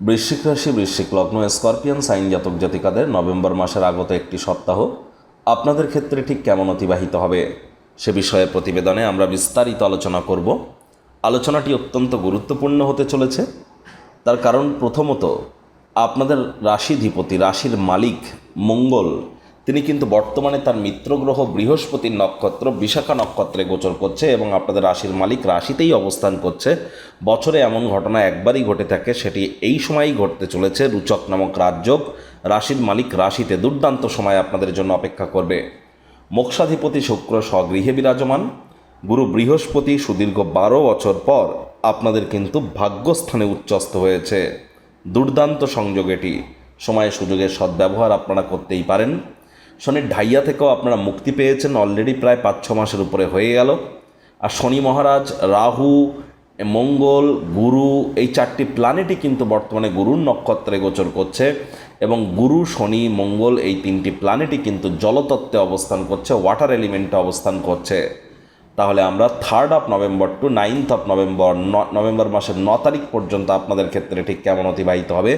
বৃশ্চিক রাশি, বৃশ্চিক লগ্ন, স্করপিয়ান, সাইন জাতক জাতিকাদের নভেম্বর মাসের আগত একটি সপ্তাহ আপনাদের ক্ষেত্রে ঠিক কেমন অতিবাহিত হবে সে বিষয়ে প্রতিবেদনে আমরা বিস্তারিত আলোচনা করব। আলোচনাটি অত্যন্ত গুরুত্বপূর্ণ হতে চলেছে। তার কারণ প্রথমত, আপনাদের রাশিধিপতি, রাশির মালিক মঙ্গল তিনি কিন্তু বর্তমানে তার মিত্রগ্রহ বৃহস্পতির নক্ষত্র, বিশাখা নক্ষত্রে গোচর করছে এবং আপনাদের রাশির মালিক রাশিতেই অবস্থান করছে। বছরে এমন ঘটনা একবারই ঘটে থাকে, সেটি এই সময়ই ঘটতে চলেছে। রুচক নামক রাজযোগ রাশির মালিক রাশিতে দুর্দান্ত সময় আপনাদের জন্য অপেক্ষা করবে। মোক্ষাধিপতি শুক্র স্বগৃহে বিরাজমান। গুরু বৃহস্পতি সুদীর্ঘ বারো বছর পর আপনাদের কিন্তু ভাগ্যস্থানে উচ্চস্ত হয়েছে। দুর্দান্ত সংযোগ এটি। সময় সুযোগের সদ্ব্যবহার আপনারা করতেই পারেন। শনির ঢাইয়া থেকেও আপনারা মুক্তি পেয়েছেন অলরেডি প্রায় পাঁচ, ছ মাসের উপরে হয়ে গেল। আর শনি মহারাজ, রাহু, মঙ্গল, গুরু, এই চারটি প্ল্যানেটই কিন্তু বর্তমানে গুরুর নক্ষত্রে গোচর করছে এবং গুরু, শনি, মঙ্গল এই তিনটি প্ল্যানেটই কিন্তু জলতত্ত্বে অবস্থান করছে ওয়াটার এলিমেন্টে অবস্থান করছে। তাহলে আমরা third of November to ninth of November November মাসের ন তারিখ পর্যন্ত আপনাদের ক্ষেত্রে ঠিক কেমন অতিবাহিত হবে?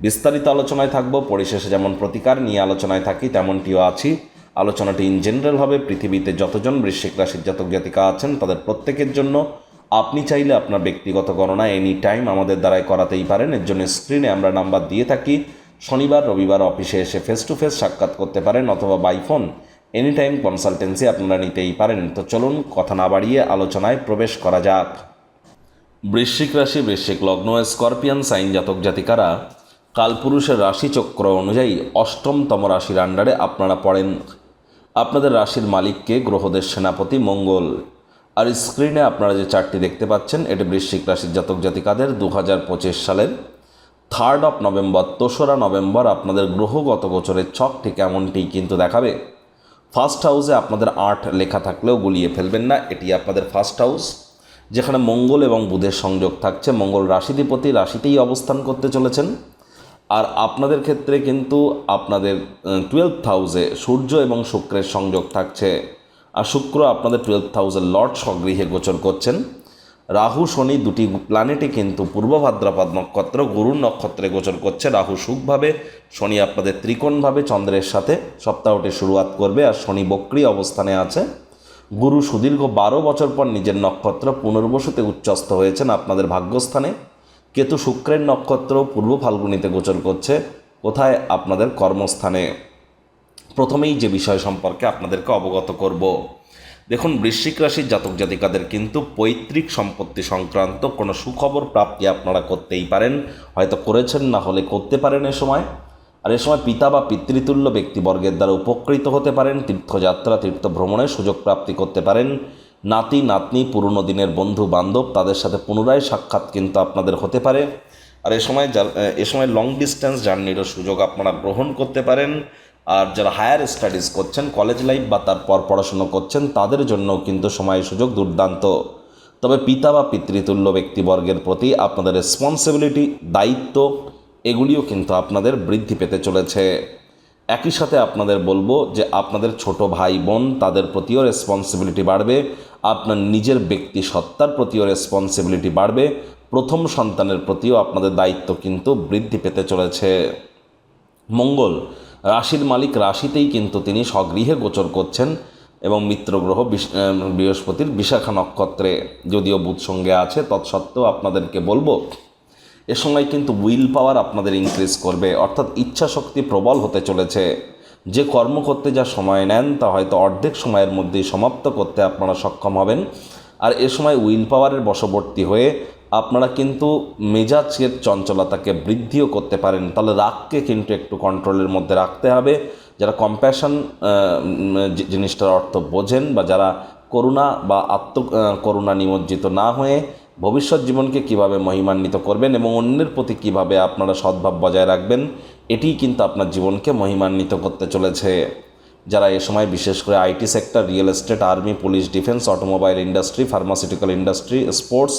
বিস্তারিত আলোচনায় থাকব, পরিশেষে যেমন প্রতিকার নিয়ে আলোচনায় থাকি, তেমনটিও আছি। আলোচনাটি ইন জেনারেল হবে, পৃথিবীতে যতজন বৃশ্চিক রাশির জাতক জাতিকা আছেন, তাদের প্রত্যেকের জন্য। আপনি চাইলে আপনার ব্যক্তিগত গণনা এনি টাইম আমাদের দ্বারাই করাতেই পারেন, এর জন্য স্ক্রিনে আমরা নাম্বার দিয়ে থাকি। শনিবার, রবিবার অফিসে এসে ফেস টু ফেস সাক্ষাৎ করতে পারেন, অথবা by phone any time consultancy আপনারা নিতেই পারেন। তো চলুন, কথা না বাড়িয়ে আলোচনায় প্রবেশ করা যাক। বৃশ্চিক রাশি, বৃশ্চিক লগ্ন, স্করপিয়ান, সাইন জাতক জাতিকারা কালপুরুষের রাশিচক্র অনুযায়ী অষ্টমতম রাশির আন্ডারে আপনারা পড়েন। আপনাদের রাশির মালিককে গ্রহদের সেনাপতি মঙ্গল। আর স্ক্রিনে আপনারা যে চারটি দেখতে পাচ্ছেন, এটি বৃশ্চিক রাশির জাতক জাতিকাদের দু হাজার পঁচিশ সালের থার্ড অফ নভেম্বর দোসরা নভেম্বর আপনাদের গ্রহগত গোচরের ছকটি কেমনটি কিন্তু দেখাবে। ফার্স্ট হাউসে আপনাদের আট লেখা থাকলেও গুলিয়ে ফেলবেন না, এটি আপনাদের ফার্স্ট হাউস যেখানে মঙ্গল এবং বুধের সংযোগ থাকছে। মঙ্গল রাশিধিপতি রাশিতেই অবস্থান করতে চলেছেন। আর আপনাদের ক্ষেত্রে কিন্তু আপনাদের টুয়েলভ হাউসে সূর্য এবং শুক্রের সংযোগ থাকছে। আর শুক্র আপনাদের টুয়েলভ হাউসের লর্ড স্বগৃহে গোচর করছেন। রাহু, শনি দুটি প্ল্যানেটে কিন্তু পূর্ব ভাদ্রপদ নক্ষত্র, গরুর নক্ষত্রে গোচর করছে। রাহু সুখভাবে শনি আপনাদের ত্রিকোণভাবে চন্দ্রের সাথে সপ্তাহটি শুরুয়াত করবে। আর শনি বক্রি অবস্থানে আছে। গুরু সুদীর্ঘ বারো বছর পর নিজের নক্ষত্র পুনর্বসুতে উচ্চস্ত হয়েছেন আপনাদের ভাগ্যস্থানে। কেতু শুক্রের নক্ষত্র পূর্ব ফাল্গুনিতে গোচর করছে। কোথায়? আপনাদের কর্মস্থানে। প্রথমেই যে বিষয় সম্পর্কে আপনাদেরকে অবগত করব। দেখুন, বৃশ্চিক রাশির জাতক জাতিকাদের কিন্তু পৈতৃক সম্পত্তি সংক্রান্ত কোনো সুখবর প্রাপ্তি আপনারা করতেই পারেন। হয়তো করেছেন, না হলে করতে পারেন এ সময়। আর এ সময় পিতা বা পিতৃতুল্য ব্যক্তিবর্গের দ্বারা উপকৃত হতে পারেন, তীর্থযাত্রা তীর্থ ভ্রমণের সুযোগ প্রাপ্তি করতে পারেন। নাতি, নাতনি, পুরনো দিনের বন্ধু, বান্ধব, তাদের সাথে পুনরায় সাক্ষাৎ কিন্তু আপনাদের হতে পারে। আর এ সময় এ সময় লং ডিস্টেন্স জার্নিরও সুযোগ আপনারা গ্রহণ করতে পারেন। আর যারা হায়ার স্টাডিজ করছেন কলেজ লাইফ বা তারপর পড়াশুনো করছেন, তাদের জন্য কিন্তু সময়, সুযোগ দুর্দান্ত। তবে পিতা বা পিতৃতুল্য ব্যক্তিবর্গের প্রতি আপনাদের রেসপন্সিবিলিটি দায়িত্ব, এগুলিও কিন্তু আপনাদের বৃদ্ধি পেতে চলেছে। একই সাথে আপনাদের বলব যে আপনাদের ছোট ভাই বোন, তাদের প্রতিও রেসপন্সিবিলিটি বাড়বে। আপনার নিজের ব্যক্তি সত্তার প্রতিও রেসপন্সিবিলিটি বাড়বে। প্রথম সন্তানের প্রতিও আপনাদের দায়িত্ব কিন্তু বৃদ্ধি পেতে চলেছে। মঙ্গল, রাশির মালিক রাশিতেই কিন্তু তিনি স্বগৃহে গোচর করছেন এবং মিত্রগ্রহ বৃহস্পতির বিশাখা নক্ষত্রে। যদিও বুধ সঙ্গে আছে, তৎসত্ত্বেও আপনাদেরকে বলব এ সময় কিন্তু উইল পাওয়ার আপনাদের ইনক্রিজ করবে, অর্থাৎ ইচ্ছা শক্তি প্রবল হতে চলেছে। যে কর্ম করতে যা সময় নেন, তা হয়তো অর্ধেক সময়ের মধ্যেই সমাপ্ত করতে আপনারা সক্ষম হবেন। আর এ সময় উইল পাওয়ারের বশবর্তী হয়ে আপনারা কিন্তু মেজাজের চঞ্চলতাকে বৃদ্ধিও করতে পারেন। তাহলে রাগকে কিন্তু একটু কন্ট্রোলের মধ্যে রাখতে হবে। যারা কম্প্যাশন জিনিসটার অর্থ বোঝেন বা যারা করুণা বা আত্ম করুণা নিমজ্জিত না হয়ে ভবিষ্যৎ জীবনকে কীভাবে মহিমান্বিত করবেন এবং অন্যের প্রতি কীভাবে আপনারা সদ্ভাব বজায় রাখবেন এটিই কিন্তু আপনার জীবনকে মহিমান্বিত করতে চলেছে। যারা এ সময় বিশেষ করে IT sector, real estate, army, police, defence, automobile industry, pharmaceutical industry, sports,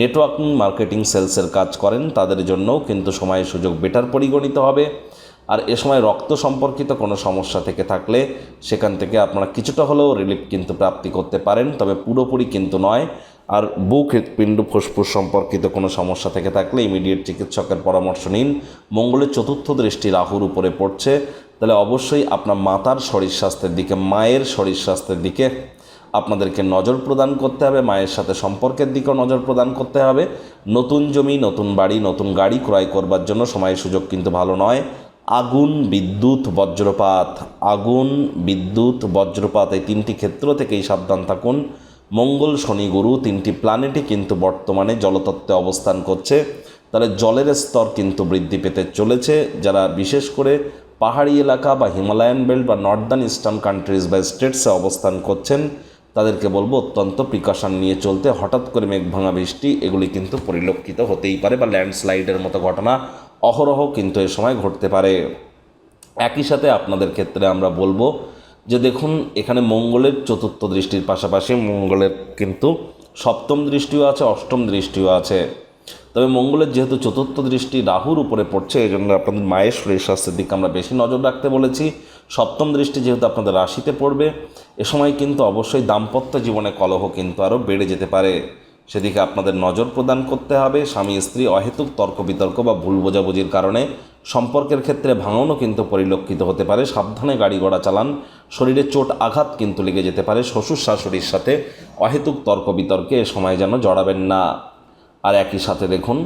networking, marketing, সেলসের কাজ করেন, তাদের জন্যও কিন্তু সময়ের সুযোগ বেটার পরিগণিত হবে। আর এ সময় রক্ত সম্পর্কিত কোনো সমস্যা থেকে থাকলে সেখান থেকে আপনারা কিছুটা হলেও রিলিফ কিন্তু প্রাপ্তি করতে পারেন, তবে পুরোপুরি কিন্তু নয়। আর বুক হৃৎপিণ্ড ফুসফুস সম্পর্কিত কোনো সমস্যা থেকে থাকলে ইমিডিয়েট চিকিৎসকের পরামর্শ নিন। মঙ্গলের চতুর্থ দৃষ্টি রাহুর উপরে পড়ছে। তাহলে অবশ্যই আপনার মাতার শরীর স্বাস্থ্যের দিকে, মায়ের শরীর স্বাস্থ্যের দিকে আপনাদেরকে নজর প্রদান করতে হবে। মায়ের সাথে সম্পর্কের দিকেও নজর প্রদান করতে হবে। নতুন জমি, নতুন বাড়ি, নতুন গাড়ি ক্রয় করবার জন্য সময়ের সুযোগ কিন্তু ভালো নয়। আগুন, বিদ্যুৎ, বজ্রপাত, আগুন, বিদ্যুৎ, বজ্রপাত এই তিনটি ক্ষেত্র থেকেই সাবধান থাকুন। মঙ্গল, শনি, গুরু তিনটি প্ল্যানেটই কিন্তু বর্তমানে জলতত্ত্বে অবস্থান করছে। তাহলে জলের স্তর কিন্তু বৃদ্ধি পেতে চলেছে। যারা বিশেষ করে পাহাড়ি এলাকা বা হিমালয়ান বেল্ট বা নর্দার্ন ইস্টার্ন কান্ট্রিজ বা স্টেটসে অবস্থান করছেন, তাদেরকে বলব অত্যন্ত প্রিকশন নিয়ে চলতে। হঠাৎ করে মেঘ ভাঙা বৃষ্টি, এগুলি কিন্তু পরিলক্ষিত হতেই পারে বা ল্যান্ডস্লাইডের মতো ঘটনা অহরহ কিন্তু এ সময় ঘটতে পারে। একই সাথে আপনাদের ক্ষেত্রে আমরা বলব যে দেখুন, এখানে মঙ্গলের চতুর্থ দৃষ্টির পাশাপাশি মঙ্গলের কিন্তু সপ্তম দৃষ্টিও আছে, অষ্টম দৃষ্টিও আছে। তবে মঙ্গলের যেহেতু চতুর্থ দৃষ্টি রাহুর উপরে পড়ছে, এই জন্য আপনাদের মায়ের শরীর স্বাস্থ্যের দিকে আমরা বেশি নজর রাখতে বলেছি। সপ্তম দৃষ্টি যেহেতু আপনাদের রাশিতে পড়বে, এ সময় কিন্তু অবশ্যই দাম্পত্য জীবনে কলহ কিন্তু আরও বেড়ে যেতে পারে। সেদিকে আপনাদের নজর প্রদান করতে হবে। স্বামী, স্ত্রী, অহেতুক তর্ক বিতর্ক বা ভুল বোঝাবুঝির কারণে সম্পর্কের ক্ষেত্রে ভাঙনও কিন্তু পরিলক্ষিত হতে পারে। সাবধানে গাড়ি ঘোড়া চালান, শরীরে চোট আঘাত কিন্তু লেগে যেতে পারে। শ্বশুর শাশুড়ির সাথে অহেতুক তর্ক বিতর্কে এ সময় যেন জড়াবেন না। আর একই সাথে দেখুন,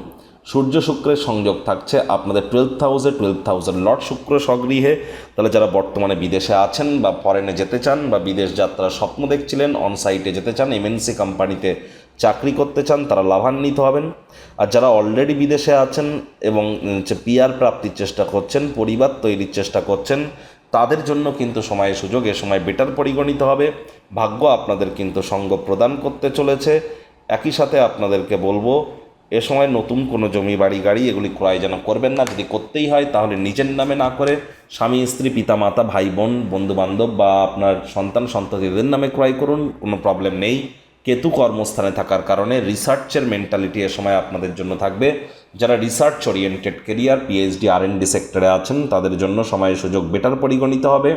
সূর্য শুক্রের সংযোগ থাকছে আপনাদের twelve thousand twelve thousand lord শুক্র স্বগৃহে। তাহলে যারা বর্তমানে বিদেশে আছেন বা ফরেনে যেতে চান বা বিদেশ যাত্রার স্বপ্ন দেখছিলেন অন সাইটে যেতে চান এমএনসি কোম্পানিতে চাকরি করতে চান, তারা লাভান্বিত হবেন। আর যারা অলরেডি বিদেশে আছেন এবং হচ্ছে পিআর প্রাপ্তির চেষ্টা করছেন, পরিবার তৈরির চেষ্টা করছেন, তাদের জন্য কিন্তু সময় সুযোগ, এ সময় বেটার পরিগণিত হবে। ভাগ্য আপনাদের কিন্তু সঙ্গ প্রদান করতে চলেছে। একই সাথে আপনাদেরকে বলব, এ সময় নতুন কোনো জমি, বাড়ি, গাড়ি এগুলি ক্রয় যেন করবেন না, যদি করতেই হয় তাহলে নিজের নামে না করে স্বামী, স্ত্রী পিতা মাতা ভাই, বোন বন্ধু বান্ধব বা আপনার সন্তান, সন্ততিদের নামে ক্রয় করুন, কোনো প্রবলেম নেই। কেতু কর্মস্থানে থাকার কারণে রিসার্চের মেন্টালিটি এ সময় আপনাদের জন্য থাকবে। যারা research oriented career PhD R and D সেক্টরে আছেন, তাদের জন্য সময় সুযোগ বেটার পরিগণিত হবে।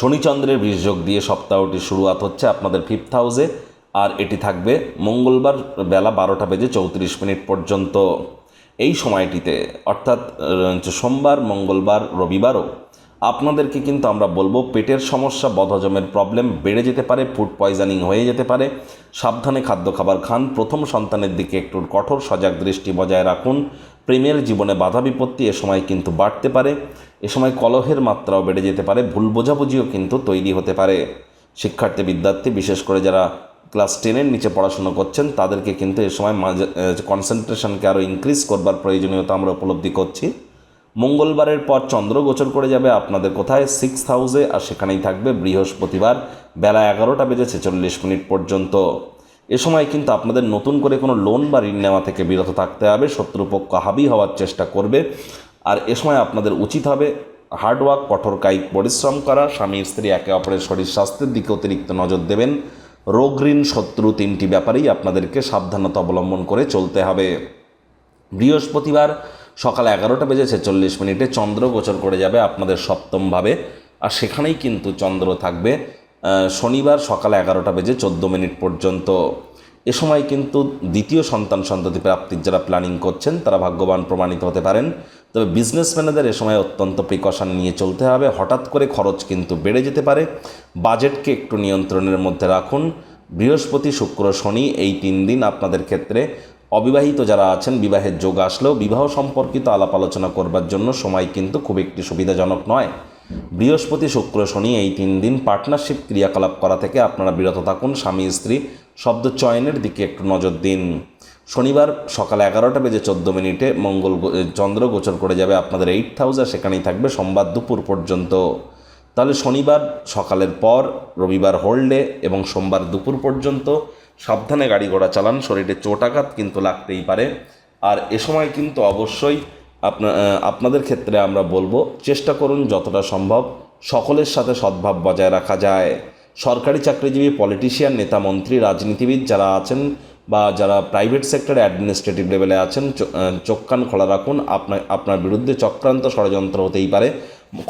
শনিচন্দ্রের বীর্যোগ দিয়ে সপ্তাহটি শুরুয়াত হচ্ছে আপনাদের ফিফথ হাউসে আর এটি থাকবে মঙ্গলবার বেলা বারোটা বেজে চৌত্রিশ মিনিট পর্যন্ত। এই সময়টিতে, অর্থাৎ সোমবার, মঙ্গলবার, রবিবারও আপনাদেরকে কিন্তু আমরা বলব, পেটের সমস্যা, বদহজমের প্রবলেম বেড়ে যেতে পারে ফুড পয়জনিং হয়ে যেতে পারে। সাবধানে খাদ্য খাবার খান, প্রথম সন্তানের দিকে একটু কঠোর, সজাগ দৃষ্টি বজায় রাখুন। প্রেমের জীবনে বাধা বিপত্তি এ সময় কিন্তু বাড়তে পারে। এ সময় কলহের মাত্রাও বেড়ে যেতে পারে, ভুল বোঝাবুঝিও কিন্তু তৈরি হতে পারে। শিক্ষার্থী, বিদ্যার্থী, বিশেষ করে যারা ক্লাস টেনের নিচে পড়াশোনা করছেন, তাদেরকে কিন্তু এ সময় মাঝে কনসেন্ট্রেশনকে আরও ইনক্রিজ করবার প্রয়োজনীয়তা আমরা উপলব্ধি করছি। মঙ্গলবারের পর চন্দ্র গোচর করে যাবে আপনাদের কোথায়? সিক্স হাউসে আর সেখানেই থাকবে বৃহস্পতিবার বেলা এগারোটা বেজে ছেচল্লিশ মিনিট পর্যন্ত। এ সময় কিন্তু আপনাদের নতুন করে কোনো লোন বা ঋণ নেওয়া থেকে বিরত থাকতে হবে, শত্রুপক্ষ হাবি হওয়ার চেষ্টা করবে। আর এ সময় আপনাদের উচিত হবে হার্ডওয়ার্ক কঠোর কায়িক পরিশ্রম করা, স্বামী, স্ত্রী, একে অপরের শরীর স্বাস্থ্যের দিকে অতিরিক্ত নজর দেবেন। রোগ, ঋণ, শত্রু তিনটি ব্যাপারেই আপনাদেরকে সাবধানতা অবলম্বন করে চলতে হবে। বৃহস্পতিবার সকাল এগারোটা বেজে ছেচল্লিশ মিনিটে চন্দ্র গোচর করে যাবে আপনাদের সপ্তমভাবে। আর সেখানেই কিন্তু চন্দ্র থাকবে শনিবার সকাল এগারোটা বেজে চোদ্দ মিনিট পর্যন্ত। এ সময় কিন্তু দ্বিতীয় সন্তান সন্ততি প্রাপ্তির যারা প্ল্যানিং করছেন, তারা ভাগ্যবান প্রমাণিত হতে পারেন। তবে বিজনেসম্যানেদের এ সময় অত্যন্ত প্রিকশন নিয়ে চলতে হবে। হঠাৎ করে খরচ কিন্তু বেড়ে যেতে পারে। বাজেটকে একটু নিয়ন্ত্রণের মধ্যে রাখুন। বৃহস্পতি, শুক্র, শনি এই তিন দিন আপনাদের ক্ষেত্রে অবিবাহিত যারা আছেন, বিবাহের যোগ আসলেও বিবাহ সম্পর্কিত আলাপ আলোচনা করবার জন্য সময় কিন্তু খুব একটি সুবিধাজনক নয়। বৃহস্পতি, শুক্র, শনি এই তিন দিন পার্টনারশিপ ক্রিয়াকলাপ করা থেকে আপনারা বিরত থাকুন। স্বামী, স্ত্রী, শব্দ চয়নের দিকে একটু নজর দিন। শনিবার সকাল এগারোটা বেজে চোদ্দ মিনিটে মঙ্গল চন্দ্র গোচর করে যাবে আপনাদের এইট হাউসে সেখানেই থাকবে সোমবার দুপুর পর্যন্ত। তাহলে শনিবার সকালের পর, রবিবার হোল্ডে এবং সোমবার দুপুর পর্যন্ত সাবধানে গাড়ি ঘোড়া চালান, শরীরে চোটাঘাত কিন্তু লাগতেই পারে। আর এ সময় কিন্তু অবশ্যই আপনা আপনাদের ক্ষেত্রে আমরা বলব, চেষ্টা করুন যতটা সম্ভব সকলের সাথে সদ্ভাব বজায় রাখা যায়। সরকারি চাকরিজীবী পলিটিশিয়ান নেতা, মন্ত্রী, রাজনীতিবিদ যারা আছেন বা যারা প্রাইভেট সেক্টরে অ্যাডমিনিস্ট্রেটিভ লেভেলে আছেন চোখ কান খোলা রাখুন। আপনার আপনার বিরুদ্ধে চক্রান্ত ষড়যন্ত্র হতেই পারে।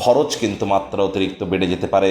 খরচ কিন্তু মাত্রা অতিরিক্ত বেড়ে যেতে পারে।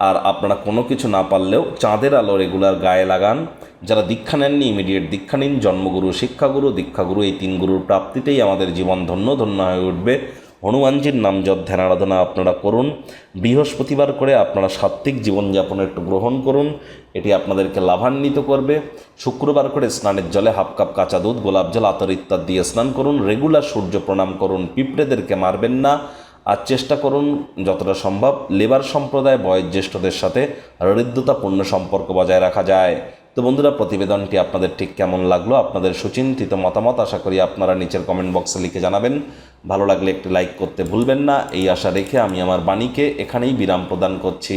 আর আপনারা কোনো কিছু না পারলেও চাঁদের আলো রেগুলার গায়ে লাগান। যারা দীক্ষা নেননি ইমিডিয়েট দীক্ষা নিন, জন্মগুরু, শিক্ষাগুরু, দীক্ষাগুরু, এই তিন গুরুর প্রাপ্তিতেই আমাদের জীবন ধন্য ধন্য হয়ে উঠবে। হনুমানজির নাম যত ধ্যান, আরাধনা আপনারা করুন। বৃহস্পতিবার করে আপনারা সাত্ত্বিক জীবনযাপন একটু গ্রহণ করুন। এটি আপনাদেরকে লাভান্বিত করবে। শুক্রবার করে স্নানের জলে হাফ কাপ কাঁচা দুধ, গোলাপ জল, আতর ইত্যাদি দিয়ে স্নান করুন। রেগুলার সূর্য প্রণাম করুন। পিঁপড়েদেরকে মারবেন না। আর চেষ্টা করুন যতটা সম্ভব লেবার সম্প্রদায় বয়োজ্যেষ্ঠদের সাথে হৃদ্যতাপূর্ণ সম্পর্ক বজায় রাখা যায়। তো বন্ধুরা, প্রতিবেদনটি আপনাদের ঠিক কেমন লাগল? আপনাদের সুচিন্তিত মতামত আশা করি আপনারা নিচের কমেন্ট বক্সে লিখে জানাবেন। ভালো লাগলে একটি লাইক করতে ভুলবেন না। এই আশা রেখে আমি আমার বাণীকে এখানেই বিরাম প্রদান করছি।